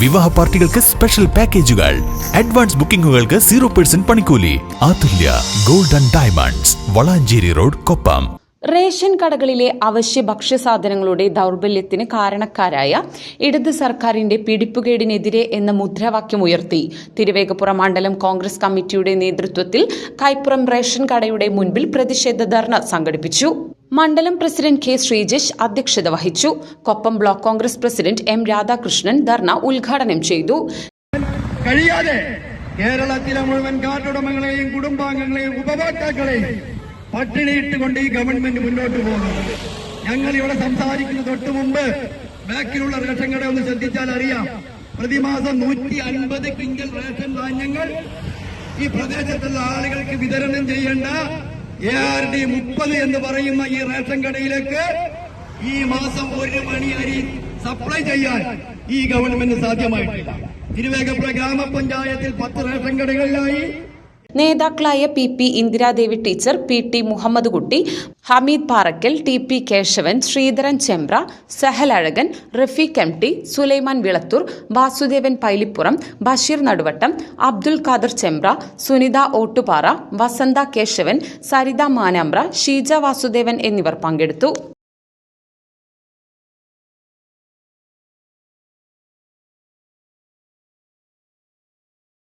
വിവാഹ പാർട്ടികൾക്ക് സ്പെഷ്യൽ പാക്കേജുകൾ അഡ്വാൻസ് ബുക്കിംഗുകൾക്ക് സീറോ പെർസെന്റ് പണിക്കൂലി. Athulya golden diamonds Valanchery road Koppam. Ration കടകളിലെ അവശ്യ ഭക്ഷ്യസാധനങ്ങളുടെ ദൗർബല്യത്തിന് കാരണക്കാരായ ഇടത് സർക്കാരിന്റെ പിടിപ്പുകേടിനെതിരെ എന്ന മുദ്രാവാക്യം ഉയർത്തി. തിരുവേഗപ്പുറം മണ്ഡലം കോൺഗ്രസ് കമ്മിറ്റിയുടെ നേതൃത്വത്തിൽ കൈപ്പുറം റേഷൻ കടയുടെ മുൻപിൽ പ്രതിഷേധ ധർണ സംഘടിപ്പിച്ചു. മണ്ഡലം പ്രസിഡന്റ് കെ ശ്രീജേഷ് അധ്യക്ഷത വഹിച്ചു. Koppam block Congress president M Radhakrishnan dharna ഉദ്ഘാടനം ചെയ്തു. കഴിയാതെ കേരളത്തിലെ മുഴുവൻ കാട്ടുടമകളെയും കുടുംബാംഗങ്ങളെയും ഉപഭോക്താക്കളെയും പട്ടിണിയിട്ടുകൊണ്ട് ഈ ഗവൺമെന്റ് മുന്നോട്ട് പോകുന്നു. ഞങ്ങൾ ഇവിടെ സംസാരിക്കുന്ന തൊട്ട് മുമ്പ് ബാക്കിലുള്ള റേഷൻ കട ഒന്ന് ശ്രദ്ധിച്ചാൽ അറിയാം. പ്രതിമാസം നൂറ്റി അൻപത് ക്വിന്റൽ റേഷൻ ധാന്യങ്ങൾ ഈ പ്രദേശത്തുള്ള ആളുകൾക്ക് വിതരണം ചെയ്യേണ്ട എ ആർ ഡി മുപ്പത് എന്ന് പറയുന്ന ഈ റേഷൻ കടയിലേക്ക് ഈ മാസം ഒരു മണി അരി സപ്ലൈ ചെയ്യാൻ ഈ ഗവൺമെന്റ് സാധ്യമായിട്ടില്ല. തിരുവേഗപ്പുഴ ഗ്രാമപഞ്ചായത്തിൽ പത്ത് റേഷൻ കടകളിലായി. നേതാക്കളായ P P Indiradevi teacher P T Muhammad Kutty Hameed Parakkal T P Kesavan Sreedharan Chembra Sahal Azhakan Rafeeq M T Sulaiman Vilathur Vasudevan Pailippuram Basheer Naduvattam Abdul Khader Chembra Sunitha Ottupara Vasantha Kesavan Saritha Manambra Sheeja Vasudevan എന്നിവർ പങ്കെടുത്തു.